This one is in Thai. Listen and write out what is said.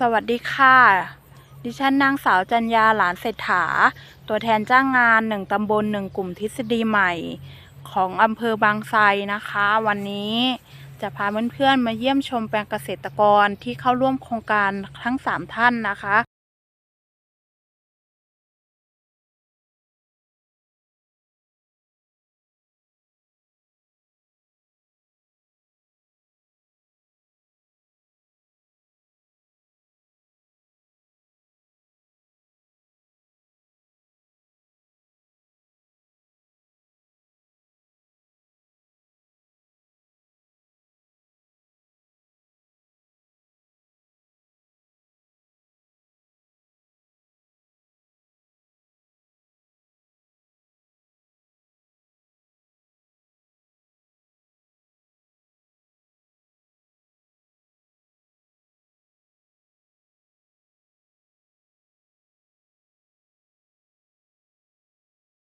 สวัสดีค่ะ ดิฉันนางสาวจัญญาหลานเศรษฐา ตัวแทนจ้างงานหนึ่งตำบลหนึ่งกลุ่มทฤษฎีใหม่ ของอำเภอบางไทรนะคะ วันนี้จะพาเพื่อนๆมาเยี่ยมชมแปลงเกษตรกรที่เข้าร่วมโครงการทั้ง 3 ท่านนะคะ